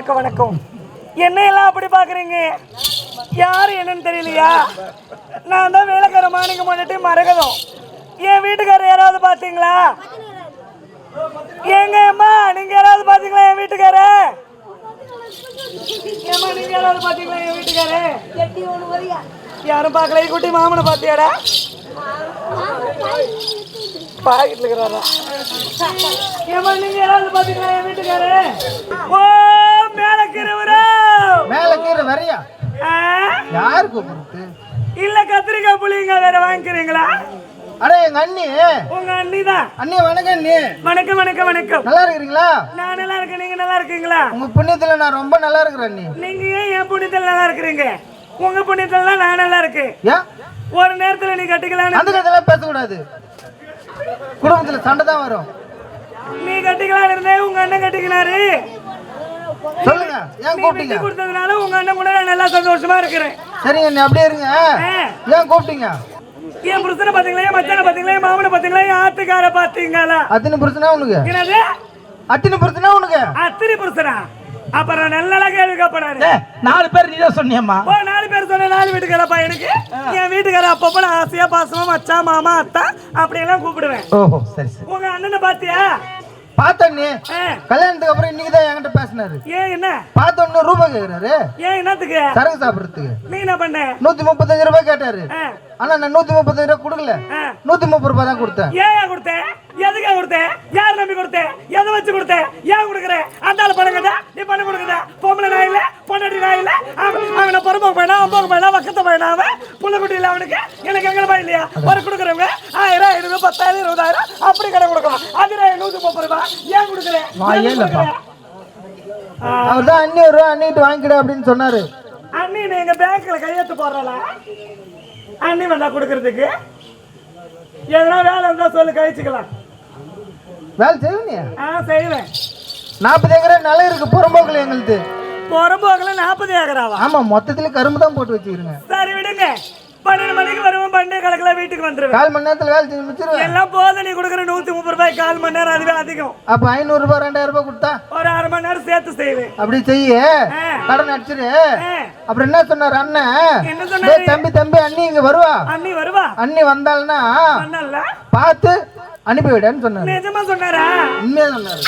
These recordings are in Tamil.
வணக்கம் வணக்கம். என்ன எல்லாம் அப்படி பாக்குறீங்க யாரு என்னன்னு தெரியலையா? நான் தான் வேலைக்கார மாணிக்க மாட்டுட்டு மரகதம் என் வீட்டுக்காரர் யாராவது பாத்தீங்களா எங்க அம்மா நீங்க யாராவது பாத்தீங்களா என் வீட்டுக்கார ஏமா நீங்க யாராவது பாத்தீங்களா என் வீட்டுக்காரு யாரும் பார்க்கல குட்டி மாமனை பாத்தியாடா பாக்கெட்ல இருக்கிறாரா? ஏமா நீங்க யாராவது பாத்தீங்களா என் வீட்டுக்காரு ஓ! மேல கிரவரா மேல கீரை வரையா யாரு கூப்பிடுறது? இல்ல கத்திரிக்காய் புளிங்க வேற வாங்கிக்கிறீங்களா? அட எங்க அண்ணி. உங்க அண்ணி தான். அண்ணி வணக்கம் அண்ணி. வணக்கம் வணக்கம் வணக்கம். நல்லா இருக்கிறீங்களா? நான் நல்லா இருக்கேன். நீங்க நல்லா இருக்கீங்களா? உங்க புண்ணியத்துல நான் ரொம்ப நல்லா இருக்கிறேன் அண்ணி. நீங்க ஏன் என் புண்ணியத்தில் நல்லா இருக்கிறீங்க? உங்க புண்ணியத்துல நான் நல்லா இருக்கேன். ஏன்? ஒரு நேரத்துல நீ கட்டிக்கலான்னு அந்த கதையெல்லாம் பேசக்கூடாது. குடும்பத்துல சண்டை தான் வரும். நீ கட்டிக்கலான்னு இருந்தே உங்க அண்ணன் கட்டிக்கினாரு. சொல்லுங்க ஏன் நீ கூப்பிட்டீங்க? கொடுத்ததுனால உங்க அண்ணன் கூட நல்லா சந்தோஷமா இருக்கிறேன். சரிங்க அண்ணி அப்படியே இருங்க. ஏன் கூப்பிட்டீங்க? என் புருஷனை பாத்தீங்களா? என் மச்சானை பாத்தீங்களா? என் மாமனை பாத்தீங்களா? என் ஆத்துக்கார பாத்தீங்களா? அத்தனை புருஷனா உனக்கு? என்னது? அத்தனை புருஷனா உனக்கு? அத்திரி புருஷனா? அப்புறம் நல்லா கேள்வி கேட்பனாரு நாலு பேர் நீ தான் சொன்னியம்மா. நாலு பேர் சொன்ன நாலு வீட்டுக்காரப்பா எனக்கு? என் வீட்டுக்கார அப்பப்போ நான் ஆசையா பாசமா மச்சான் மாமா அத்தா அப்படியெல்லாம் கூப்பிடுவேன். ஓஹோ சரி. உங்க அண்ணனை பாத்தியா? பார்த்தேன் நீ ஆ, கல்யாணத்துக்கு அப்புறம் இன்னைக்கு தான் என்கிட்ட பேசினாரு. ஏன் என்ன? பார்த்த உடனே ரூபாய் கேக்குறாரு. ஏன் என்னத்துக்கு? சரக்கு சாப்பிடுறதுக்கு. நீ என்ன பண்ண? நூத்தி முப்பத்தஞ்சு ரூபாய் கேட்டாரு. ஆனா நான் நூத்தி முப்பத்தஞ்சு ரூபாய் கொடுக்கல. நூத்தி முப்பது ரூபாய் தான் கொடுத்தேன். ஏன் கொடுத்தேன்? எதுக்கா கொடுத்தேன்? யார் நம்பி கொடுத்தேன்? எதை வச்சு கொடுத்தேன்? ஏன் கொடுக்குறேன் அந்த ஆள் பணம் கதா நீ பணம் கொடுக்குதா பொம்பளை நான் இல்ல பொண்டாட்டி நான் இல்ல. அவன் பொறுப்போக்கு பையனா அம்பாவுக்கு பையனா வக்கத்த பையனா அவன் புள்ளக்குட்டி இல்ல அவனுக்கு. எனக்கு எங்க பையன் இல்லையா? ஒரு கொடுக்குறவங்க ஆயிரம் ஐநூறு பத்தாயிரம் இருபதாயிரம் அப்படி கடை கொடுக்கலாம். அது நான் நூத்தி முப்பது ரூபாய் ஏன் கொடுக்குறேன் வாயே இல்லப்பா. அவர் தான் அண்ணி வருவா அண்ணிட்டு வாங்கிக்கிட அப்படின்னு சொன்னாரு. அண்ணி நீ எங்க பேங்க்ல கையெழுத்து போடுறல? அண்ணி வேண்டா கொடுக்கறதுக்கு? எதனா வேலை இருந்தா சொல்லு கழிச்சுக்கலாம். வேலை செய்வீங்க? ஆ செய்வேன். நாற்பது ஏக்கரா நிலம் இருக்கு புறம்போக்குல எங்களுது. புறம்போக்கில் நாற்பது ஏக்கராவா? ஆமா மொத்தத்துல கரும்பு தான் போட்டு வச்சுக்கிறேங்க. சரி விடுங்க. பன்னெண்டு மணிக்கு வருவோம் பன்னெண்டு கணக்கில் வீட்டுக்கு வந்துருவேன். கால் மணி நேரத்துல வேலை செஞ்சு முடிச்சிருவேன். எல்லாம் போதும் நீ கொடுக்குற நூத்தி முப்பது ரூபாய் கால் மணி நேரம் அதுவே அதிகம். அப்ப ஐநூறு ரூபாய் ரெண்டாயிரம் ரூபாய் கொடுத்தா? ஒரு அரை மணி நேரம் சேர்த்து செய்வேன் அப்படி செய்ய. கடன் அடிச்சிரு. அப்புறம் என்ன சொன்னார் அண்ணன் என்ன சொன்னாரு? தம்பி தம்பி அண்ணி இங்க வருவா? அண்ணி வருவா? அண்ணி வந்தாள்னா பார்த்து அனுப்பி விடன்னு சொன்னாரு. நிஜமா சொன்னாரா? உண்மையா சொன்னாரு.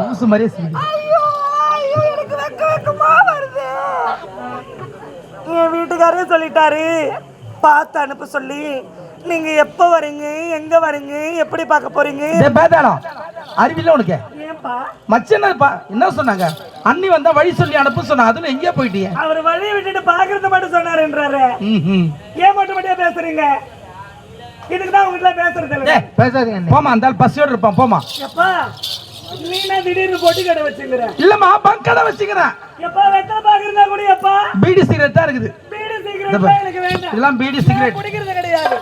லூசு மாதிரியே வருது. என் வீட்டுக்காரரே சொல்லிட்டாரு. பார்த்து அனுப்ப சொல்லி நீங்க எப்ப வரீங்க எங்க வரீங்க எப்படி பார்க்க போறீங்க? பேதாளம் அறிவில்ல உனக்கு. மச்சனப்பா என்ன சொன்னாங்க? அண்ணி வந்தா வழி சொல்லி அனுப்ப சொன்னா அதுல எங்கேயா போயிட்டீங்க அவர் வழியை விட்டுட்டு பாக்குறத மட்டும் சொன்னாருன்றாரு. ஏன் மட்டும் மட்டும் பேசுறீங்க? இதுக்கு தான் உங்ககிட்ட பேசுறது இல்லை. பேசாதீங்க போமா அந்த ஆள் பசியோட இருப்பான். போமா எப்பா நீனா திடீர்னு பொட்டி கடை வச்சுங்கிற. இல்லம்மா பங்கடை வச்சுக்கிறேன். எப்பா வெத்தலை பாக்குறதா கூட எப்பா? பீடி சிகரெட் தான் இருக்குது. இதெல்லாம் பீடி சிகரெட். குடிக்கிறது கிடையாது.